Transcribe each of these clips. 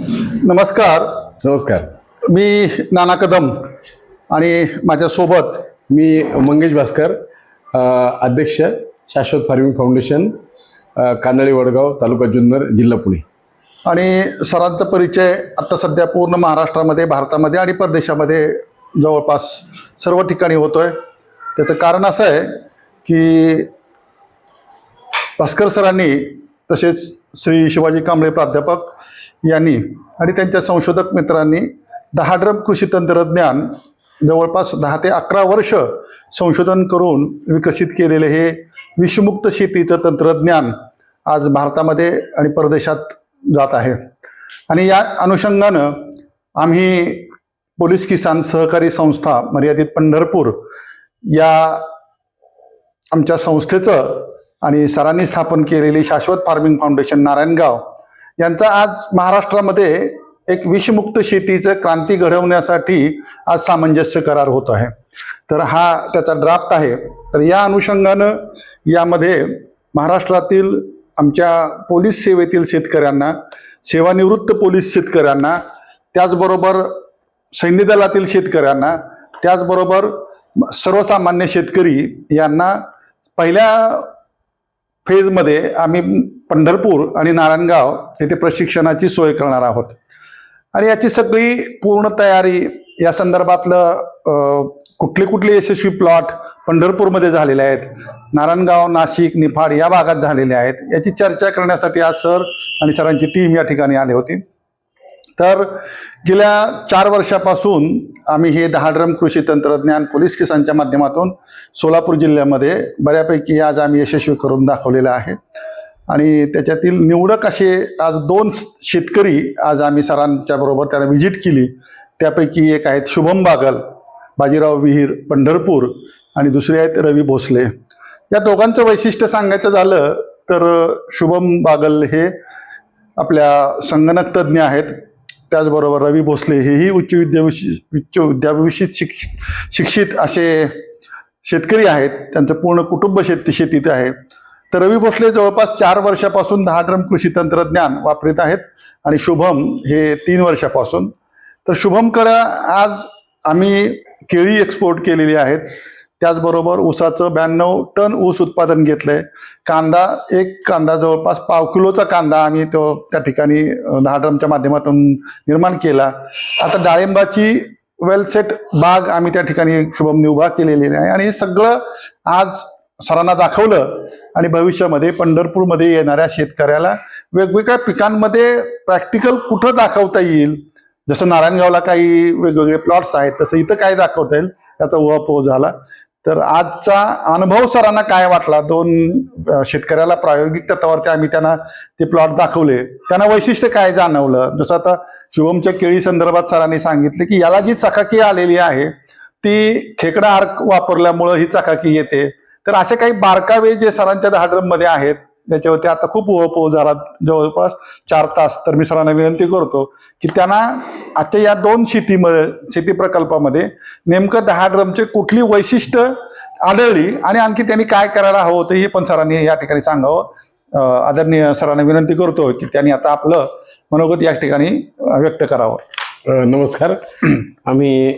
नमस्कार. नमस्कार. मी नाना कदम आणि माझ्यासोबत मी मंगेश भास्कर अध्यक्ष शाश्वत फार्मिंग फाउंडेशन कानळी वडगाव तालुका जुन्नर जिल्हा पुणे. आणि सरांचा परिचय आता सध्या पूर्ण महाराष्ट्रामध्ये भारतामध्ये आणि परदेशामध्ये जवळपास सर्व ठिकाणी होतोय. त्याचं कारण असं आहे की भास्कर सरांनी तसेच श्री शिवाजी कांबळे प्राध्यापक यांनी आणि त्यांच्या संशोधक मित्रांनी दहा ड्रम कृषी तंत्रज्ञान जवळपास दहा ते अकरा वर्ष संशोधन करून विकसित केलेले हे विषमुक्त शेतीचं तंत्रज्ञान आज भारतामध्ये आणि परदेशात जात आहे. आणि या अनुषंगानं आम्ही पोलीस किसान सहकारी संस्था मर्यादित पंढरपूर या आमच्या संस्थेचं आणि सरांनी स्थापन केलेली शाश्वत फार्मिंग फाउंडेशन नारायणगाव यांचा आज महाराष्ट्रामध्ये एक विषमुक्त शेतीचं क्रांती घडवण्यासाठी आज सामंजस्य करार होत आहे. तर हा त्याचा ड्राफ्ट आहे. तर या अनुषंगानं यामध्ये महाराष्ट्रातील आमच्या पोलीस सेवेतील शेतकऱ्यांना सेवानिवृत्त पोलीस शेतकऱ्यांना त्याचबरोबर सैन्य दलातील शेतकऱ्यांना त्याचबरोबर सर्वसामान्य शेतकरी यांना पहिल्या फेजमध्ये आम्ही पंढरपूर आणि नारायणगाव येथे प्रशिक्षणाची सोय करणार आहोत. आणि याची सगळी पूर्ण तयारी या संदर्भातलं कुठले कुठले यशस्वी प्लॉट पंढरपूरमध्ये झालेले आहेत नारायणगाव नाशिक निफाड या भागात झालेले आहेत याची चर्चा करण्यासाठी आज सर आणि सरांची टीम या ठिकाणी आली होती. तर गेल्या चार वर्षापासून आम्ही हे दहा ड्रम कृषी तंत्रज्ञान पोलीस किसानच्या माध्यमातून सोलापूर जिल्ह्यामध्ये बऱ्यापैकी आज आम्ही यशस्वी करून दाखवलेलं आहे. आणि त्याच्यातील निवडक असे आज दोन शेतकरी आज आम्ही सरांच्या बरोबर त्याला व्हिजिट केली. त्यापैकी एक आहेत शुभम बागल बाजीराव विहीर पंढरपूर आणि दुसरे आहेत रवी भोसले. या दोघांचं वैशिष्ट्य सांगायचं झालं तर शुभम बागल हे आपल्या संगणक तज्ज्ञ आहेत. त्याचबरोबर रवी भोसले हेही उच्च विद्याविषयी उच्च विद्याविषयी शिक शिक्षित असे शेतकरी आहेत. त्यांचं पूर्ण कुटुंब शेती शेतीत आहे. तर रवी भोसले जवळपास चार वर्षापासून दहा ड्रम कृषी तंत्रज्ञान वापरीत आहेत आणि शुभम हे तीन वर्षापासून. तर शुभमकडं आज आम्ही केळी एक्सपोर्ट केलेली आहेत. त्याचबरोबर ऊसाचं ब्याण्णव टन ऊस उत्पादन घेतलंय. कांदा एक कांदा जवळपास पाव किलोचा कांदा आम्ही तो त्या ठिकाणी दहा ड्रमच्या माध्यमातून निर्माण केला. आता डाळिंबाची वेलसेट बाग आम्ही त्या ठिकाणी शुभमनी उभा केलेली आहे आणि हे सगळं आज सरांना दाखवलं आणि भविष्यामध्ये पंढरपूरमध्ये येणाऱ्या शेतकऱ्याला वेगवेगळ्या पिकांमध्ये प्रॅक्टिकल कुठं दाखवता येईल? जसं नारायणगावला काही वेगवेगळे प्लॉट्स आहेत तसं इथं काय दाखवता येईल? त्याचा उहापोह झाला. तर आजचा अनुभव सरांना काय वाटला? दोन शेतकऱ्याला प्रायोगिक तत्वावरती आम्ही त्यांना ते प्लॉट दाखवले. त्यांना वैशिष्ट्य काय जाणवलं? जसं आता शुभमच्या केळी संदर्भात सरांनी सांगितले की याला जी चकाकी आलेली आहे ती खेकडा आर्क वापरल्यामुळं ही चकाकी येते. तर असे काही बारकावे जे सरांच्या दहा आहेत त्याच्यावरती आता खूप उहापोह झाला. जवळपास चार तास तर मी सरांना विनंती करतो की त्यांना आजच्या या दोन शेतीमध्ये शेती प्रकल्पामध्ये नेमकं दहा ड्रमचे कुठली वैशिष्ट्य आढळली आणि आणखी त्यांनी काय करायला हवं होतं हे पण सरांनी या ठिकाणी सांगावं. आदरणीय सरांना विनंती करतो की त्यांनी आता आपलं मनोगत या ठिकाणी व्यक्त करावं. नमस्कार. आम्ही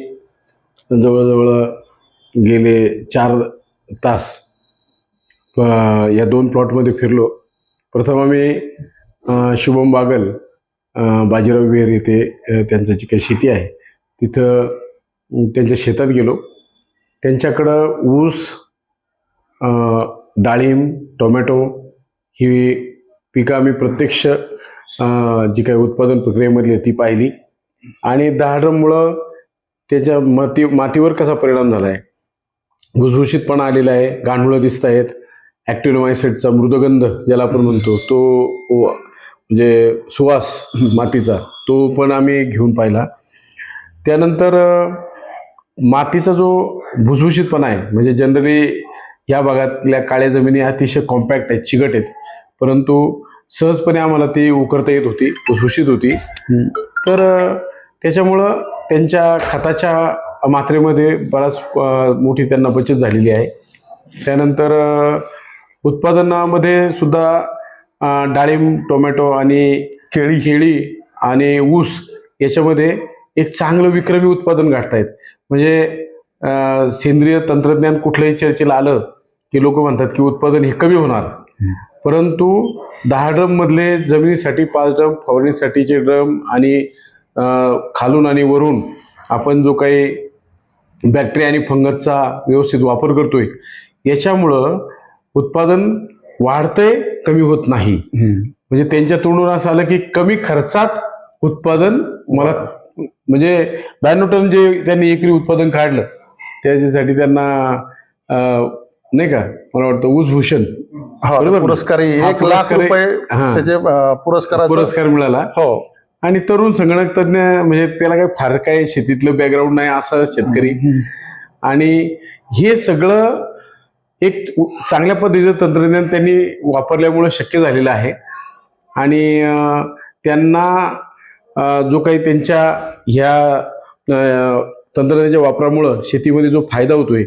जवळजवळ गेले चार तास या दोन प्लॉटमध्ये फिरलो. प्रथम आम्ही शुभम बागल बाजीराव विहीर येथे त्यांचं जी काही शेती आहे तिथं त्यांच्या शेतात गेलो. त्यांच्याकडं ऊस डाळिंब टोमॅटो ही पिकं आम्ही प्रत्यक्ष जी काही उत्पादन प्रक्रियेमधली आहे ती पाहिली. आणि दहाड्रममुळं त्याच्या माती मातीवर कसा परिणाम झाला आहे भुसभुशीतपणा आलेला आहे गांडुळं दिसत आहेत ॲक्टिनोमायसेटचा मृदगंध ज्याला आपण म्हणतो तो व- म्हणजे सुवास मातीचा तो पण आम्ही घेऊन पाहिला. त्यानंतर मातीचा जो भुसभुशीतपणा आहे म्हणजे जनरली ह्या भागातल्या काळ्या जमिनी अतिशय कॉम्पॅक्ट आहेत चिकट आहेत. परंतु सहजपणे आम्हाला ती उकरता येत होती भुसभुशीत होती. तर त्याच्यामुळं त्यांच्या खताच्या मात्रेमध्ये बराच मोठी त्यांना बचत झालेली आहे. त्यानंतर उत्पादनामध्ये सुद्धा डाळिंब टोमॅटो आणि केळी. केळी आणि ऊस याच्यामध्ये एक चांगलं विक्रमी उत्पादन गाठतायत म्हणजे सेंद्रिय तंत्रज्ञान कुठल्याही चर्चेला आलं की लोक म्हणतात की उत्पादन हे कमी होणार. परंतु दहा ड्रम मधले जमिनीसाठी पाच ड्रम फवारणीसाठीचे ड्रम आणि खालून आणि वरून आपण जो काही बॅक्टेरिया आणि फंगसचा व्यवस्थित वापर करतोय याच्यामुळं उत्पादन वाढतंय कमी होत नाही. म्हणजे त्यांच्या तोंडून असं आलं की कमी खर्चात उत्पादन मला म्हणजे ब्याण्णव टन जे त्यांनी एकरी उत्पादन काढलं त्याच्यासाठी त्यांना नाही का मला वाटतं ऊसभूषण. हो? पुरस्कारी एक लाख पुरस्कारी- रुपये. त्याचे अं, पुरस्काराचं पुरस्कार मिळाला. हो. आणि तरुण संगणक तज्ञ म्हणजे त्याला काही फार काय शेतीतलं बॅकग्राऊंड नाही असा शेतकरी. आणि हे सगळं एक चांगल्या पद्धतीचं तंत्रज्ञान त्यांनी वापरल्यामुळं शक्य झालेलं आहे. आणि त्यांना जो काही त्यांच्या ह्या तंत्रज्ञानाच्या वापरामुळं शेतीमध्ये जो फायदा होतोय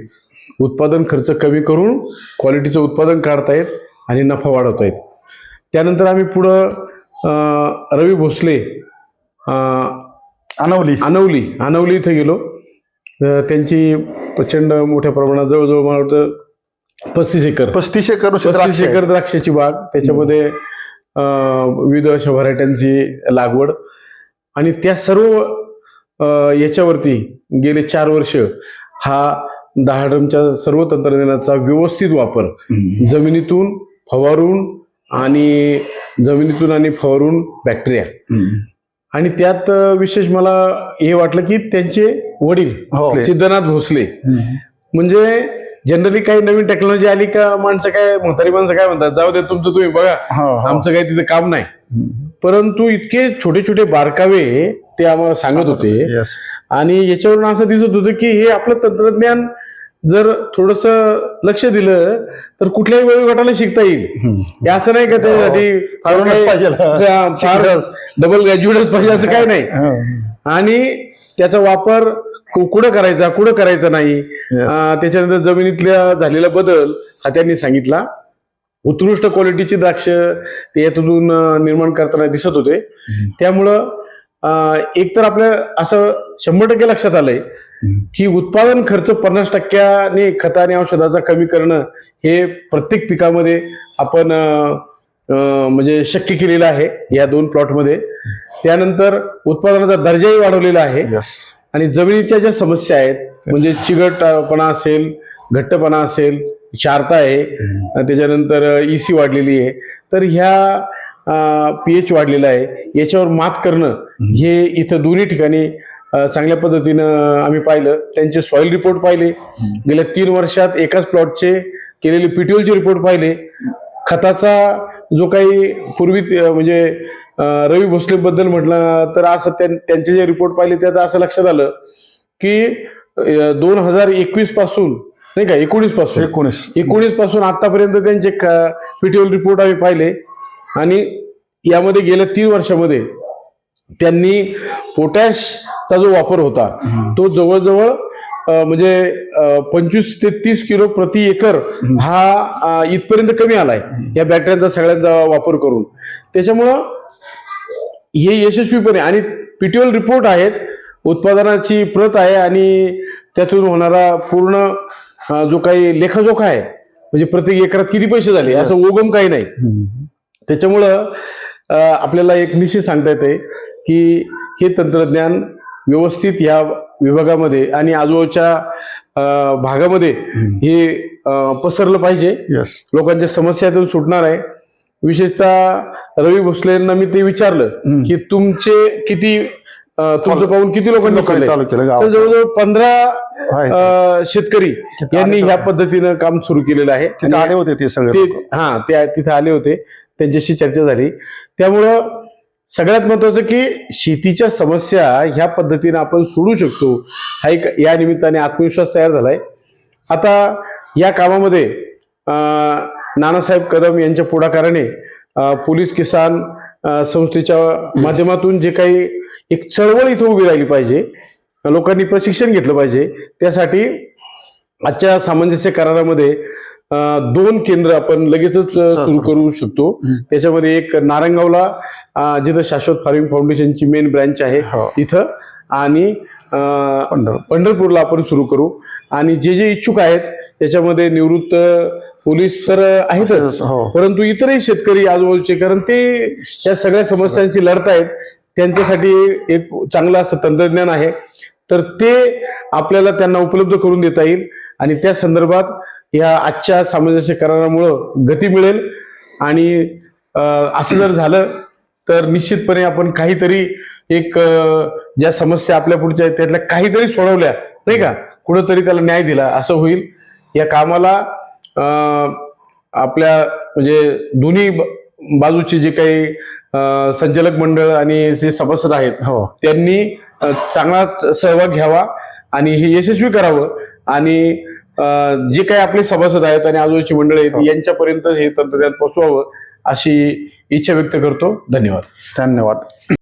उत्पादन खर्च कमी करून क्वालिटीचं उत्पादन काढतायत आणि नफा वाढवतायत त्यानंतर आम्ही पुढं रवी भोसले अनवली. अनवली अनवली इथं गेलो. त्यांची प्रचंड मोठ्या प्रमाणात जवळजवळ मला वाटतं पस्तीस एकर पस्तीस एकर पस्तीस. एकर द्राक्षाची बाग त्याच्यामध्ये विविध अशा व्हरायट्यांची लागवड आणि त्या सर्व याच्यावरती गेले चार वर्ष हा दहा ड्रमच्या सर्व तंत्रज्ञानाचा व्यवस्थित वापर. जमिनीतून फवारून आणि जमिनीतून आणि फवारून बॅक्टेरिया. आणि त्यात विशेष मला हे वाटलं की त्यांचे वडील हो. सिद्धनाथ भोसले. म्हणजे जनरली काही नवीन टेक्नॉलॉजी आली का माणसं काय म्हातारी माणसं काय म्हणतात जाऊ दे तुमचं तुम्ही बघा हो, हो. आमचं काही तिथं काम नाही. परंतु इतके छोटे छोटे बारकावे ते आम्हाला सांगत होते. आणि याच्यावरून असं दिसत होतं की हे आपलं तंत्रज्ञान जर थोडस लक्ष दिलं तर कुठल्याही वयोगटाला शिकता येईल. हे असं नाही का त्यासाठी. डबल ग्रॅज्युएटच पाहिजे असं काही नाही हो. आणि त्याचा वापर कुठं करायचा कुठं करायचा नाही. त्याच्यानंतर जमिनीतल्या झालेला बदल हा त्यांनी सांगितला. उत्कृष्ट क्वालिटीची द्राक्ष ते यातून निर्माण करताना दिसत होते. त्यामुळं अं, एक तर आपल्या असं शंभर टक्के लक्षात आलंय हम्म. की उत्पादन खर्च पन्नास टक्क्याने खत आणि औषधाचा कमी करणं हे प्रत्येक पिकामध्ये आपण म्हणजे शक्य केलेलं आहे या दोन प्लॉटमध्ये त्यानंतर उत्पादनाचा दर्जाही वाढवलेला आहे. आणि जमिनीच्या ज्या समस्या आहेत म्हणजे चिकटपणा असेल घट्टपणा असेल क्षारता आहे त्याच्यानंतर इसी वाढलेली आहे. तर ह्या पी एच वाढलेला आहे. याच्यावर मात करणं हे इथं दोन्ही ठिकाणी चांगल्या पद्धतीनं आम्ही पाहिलं. त्यांचे सॉइल रिपोर्ट पाहिले. गेल्या तीन वर्षात एकाच प्लॉटचे केलेले पीटीओलचे रिपोर्ट पाहिले. खताचा जो काही पूर्वी म्हणजे रवी भोसलेबद्दल म्हटलं तर असं त्यां- त्यांचे जे रिपोर्ट पाहिले त्यात असं लक्षात आलं की दोन हजार एकवीसपासून नाही का एकोणीसपासून एकोणीस. एकोणीसपासून आतापर्यंत त्यांचे पीटीओल रिपोर्ट आम्ही पाहिले. आणि यामध्ये गेल्या तीन वर्षामध्ये त्यांनी पोटॅशचा जो वापर होता तो जवळजवळ म्हणजे पंचवीस ते तीस किलो प्रति एकर हा इथपर्यंत कमी आलाय या बॅटऱ्यांचा सगळ्यांचा वापर करून. त्याच्यामुळं हे यशस्वीपणे आणि पीटीओल रिपोर्ट आहेत उत्पादनाची प्रत आहे आणि त्यातून होणारा पूर्ण जो काही लेखाजोखा आहे म्हणजे प्रत्येक एकरात किती पैसे झाले असं ओगम काही नाही. त्याच्यामुळं आपल्याला एक निश्चित सांगता येते की हे तंत्रज्ञान व्यवस्थित या विभागामध्ये आणि आजूबाजूच्या भागामध्ये हे पसरलं पाहिजे. येस लोकांच्या समस्यातून सुटणार आहे. विशेषतः रवी भोसले यांना मी ते विचारलं. की तुमचे किती तुमचं पाहून किती लोकांनी जवळजवळ पंधरा शेतकरी यांनी ह्या. पद्धतीनं काम सुरू केलेलं आहे. तिथे आले होते ते सगळे. हा ते तिथे आले होते. त्यांच्याशी चर्चा झाली. त्यामुळं सगळ्यात महत्वाचं की शेतीच्या समस्या ह्या पद्धतीने आपण सोडू शकतो. हा एक या निमित्ताने आत्मविश्वास तयार झालाय. आता या कामामध्ये नानासाहेब कदम यांच्या पुढाकाराने पोलीस किसान संस्थेच्या माध्यमातून जे काही एक चळवळ इथं उभी राहिली पाहिजे लोकांनी प्रशिक्षण घेतलं पाहिजे त्यासाठी आजच्या सामंजस्य करारामध्ये दोन केंद्र आपण लगेचच सुरू करू शकतो. त्याच्यामध्ये एक नारंगावला जिथं शाश्वत फार्मिंग फाउंडेशनची मेन ब्रँच आहे हो. तिथं. आणि पंढरपूरला आपण सुरू करू. आणि जे जे इच्छुक आहेत त्याच्यामध्ये निवृत्त पोलीस तर आहेतच. हो. परंतु इतरही शेतकरी आजूबाजूचे कारण ते या सगळ्या समस्यांशी लढतायत. त्यांच्यासाठी एक चांगलं असं तंत्रज्ञान आहे. तर ते आपल्याला त्यांना उपलब्ध करून देता येईल. आणि त्या संदर्भात या आजच्या सामंजस्य करारामुळं गती मिळेल. आणि असं जर झालं तर निश्चितपणे आपण काहीतरी एक ज्या समस्या आपल्या पुढच्या आहेत त्यातल्या काहीतरी सोडवल्या नाही का? कुठंतरी त्याला न्याय दिला असं होईल. या कामाला आपल्या म्हणजे दोन्ही बाजूचे जे काही संचालक मंडळ आणि जे सभासद आहेत हो. त्यांनी चांगला सहभाग घ्यावा आणि हे यशस्वी करावं. आणि जे काही आपले सभासद आहेत आणि आजूबाजूची मंडळी आहेत यांच्यापर्यंत हे तंत्रज्ञान पोचवावं अशी इच्छा व्यक्त करतो. धन्यवाद. धन्यवाद.